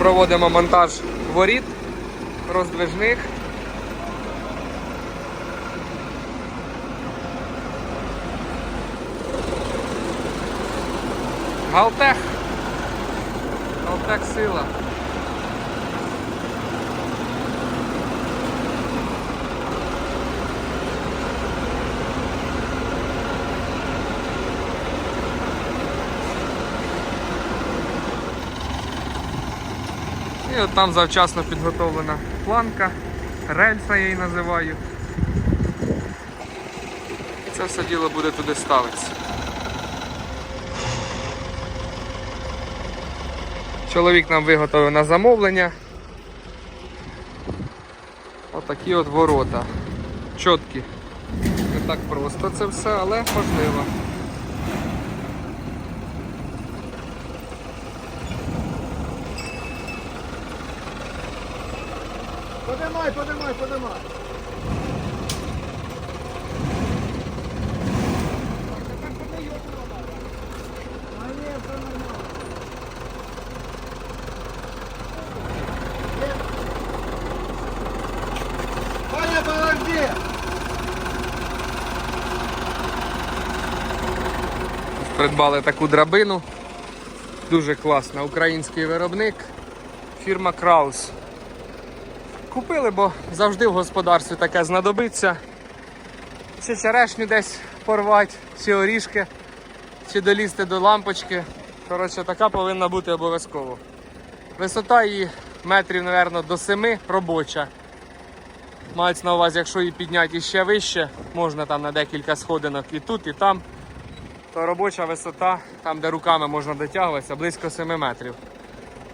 проводимо монтаж воріт роздвижних. Галтех. Галтех сила. От там завчасно підготовлена планка, рельса я її називаю. І це все діло буде туди ставитися. Чоловік нам виготовив на замовлення. Отакі от ворота. Чіткі. Не так просто це все, але можливо. Подимай, подимай, подимай. Придбали таку драбину. Дуже класна. Український виробник. Фірма Краус. Купили, бо завжди в господарстві таке знадобиться. Чи черешню десь порвати, чи орішки, чи долізти до лампочки. Коротше, така повинна бути обов'язково. Висота її метрів, мабуть, до 7 робоча. Мається на увазі, якщо її підняти іще вище, можна там на декілька сходинок і тут, і там то робоча висота, там де руками можна дотягуватися, близько 7 метрів.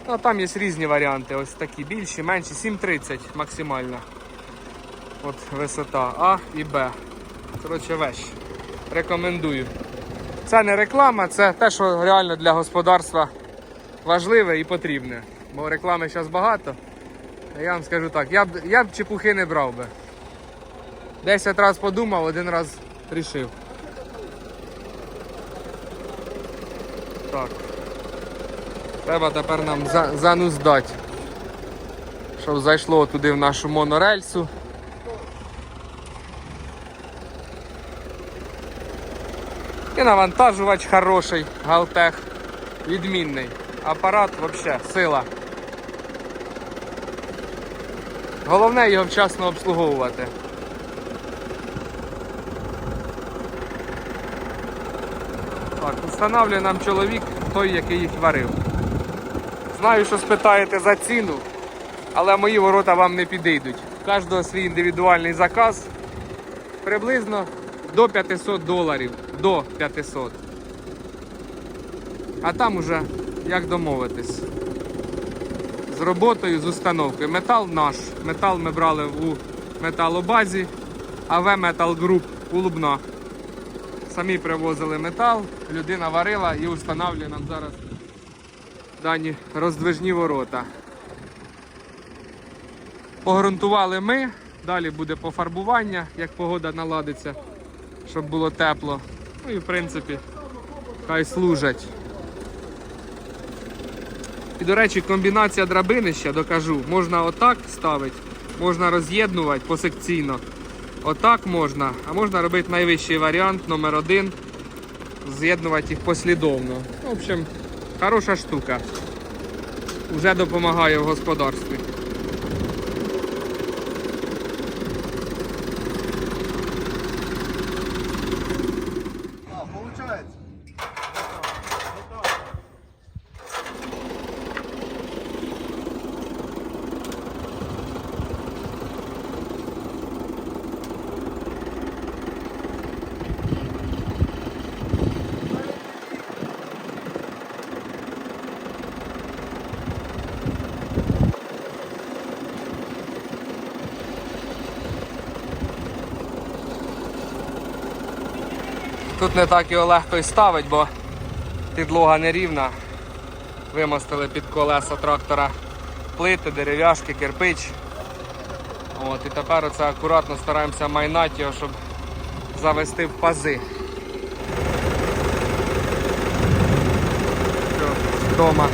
Ну, а там є різні варіанти, ось такі більші, менші, 7,30 максимальна. От висота А і Б. Коротше, вещь. Рекомендую. Це не реклама, це те, що реально для господарства важливе і потрібне. Бо реклами зараз багато. Я вам скажу так, я б, я б чепухи не брав би. Десять разів подумав, один раз рішив. Так. Треба тепер нам за, зануздати. Щоб зайшло туди в нашу монорельсу. І навантажувач хороший, Галтех. Відмінний. Апарат взагалі, сила. Головне його вчасно обслуговувати. Так, встановлює нам чоловік той, який їх варив. Знаю, що спитаєте за ціну, але мої ворота вам не підійдуть. У кожного свій індивідуальний заказ приблизно до 500 доларів. До 500. А там уже як домовитись. З роботою, з установкою. Метал наш. Метал ми брали у металобазі, АВ Metal Group у Лубна. Самі привозили метал, людина варила і встановлює нам зараз дані роздвижні ворота. Погрунтували ми, далі буде пофарбування, як погода наладиться, щоб було тепло. Ну і в принципі, хай служать. І, до речі, комбінація драбини ще докажу. Можна отак ставити, можна роз'єднувати посекційно. Отак можна, а можна робити найвищий варіант, номер один. З'єднувати їх послідовно. В общем, хороша штука. Уже допомагає в господарстві. Тут не так його легко і ставить, бо підлога нерівна. Вимостили під колеса трактора плити, дерев'яшки, кирпич. От, і тепер оце акуратно стараємося майнати його, щоб завести в пази. Вдома.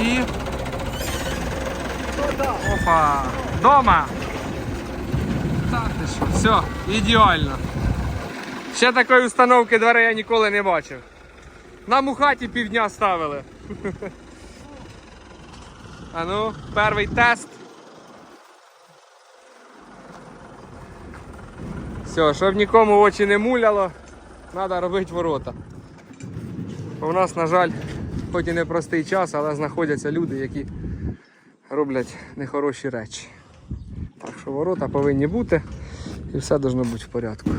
І. Хто там? Опа! Дома! Та все, ідеально. Ще такої установки дверей я ніколи не бачив. Нам у хаті півдня ставили. А ну, перший тест. Все, щоб нікому очі не муляло, треба робити ворота. В нас, на жаль, хоч і непростий час, але знаходяться люди, які роблять нехороші речі. Так що ворота повинні бути і все должно бути в порядку.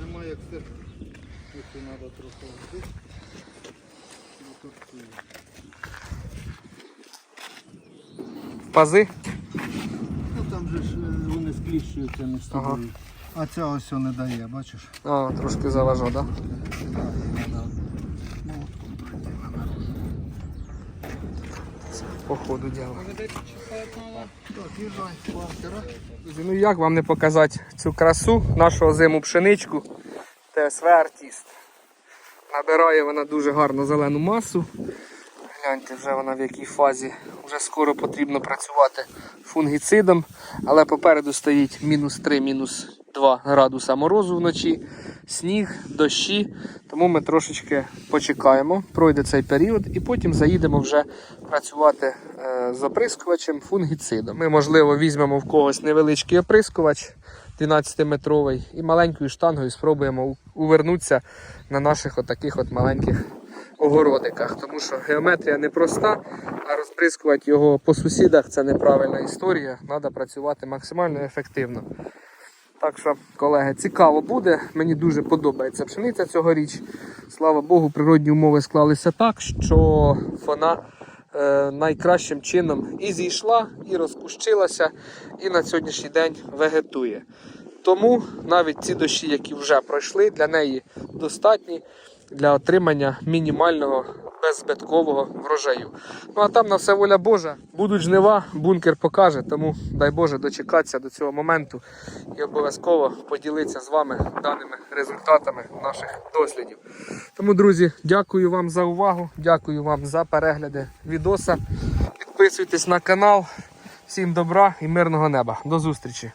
Немає як. Якщо треба трохи води. Пази. Ну там же ж е, вони скліщуються між собою. Ага. А ця ось не дає, бачиш? А, трошки заважав, так? Да? Так, треба молотком пройти. По ходу діла. Ну як вам не показати цю красу, нашу зиму пшеничку ТСВ Артіст. Набирає вона дуже гарну зелену масу. Гляньте, вже вона в якій фазі. Вже скоро потрібно працювати фунгіцидом, але попереду стоїть мінус 3, мінус 2 градуса морозу вночі, сніг, дощі. Тому ми трошечки почекаємо, пройде цей період і потім заїдемо вже працювати е, з оприскувачем фунгіцидом. Ми, можливо, візьмемо в когось невеличкий оприскувач 12-метровий і маленькою штангою спробуємо увернутися на наших отаких от маленьких огородиках, тому що геометрія непроста, а розбризкувати його по сусідах це неправильна історія. Треба працювати максимально ефективно. Так що, колеги, цікаво буде. Мені дуже подобається пшениця цьогоріч. Слава Богу, природні умови склалися так, що вона е, найкращим чином і зійшла, і розпущилася, і на сьогоднішній день вегетує. Тому навіть ці дощі, які вже пройшли, для неї достатні для отримання мінімального беззбиткового врожаю. Ну а там на все воля Божа. Будуть жнива, бункер покаже. Тому дай Боже дочекатися до цього моменту і обов'язково поділитися з вами даними результатами наших дослідів. Тому, друзі, дякую вам за увагу, дякую вам за перегляди відоса. Підписуйтесь на канал. Всім добра і мирного неба. До зустрічі!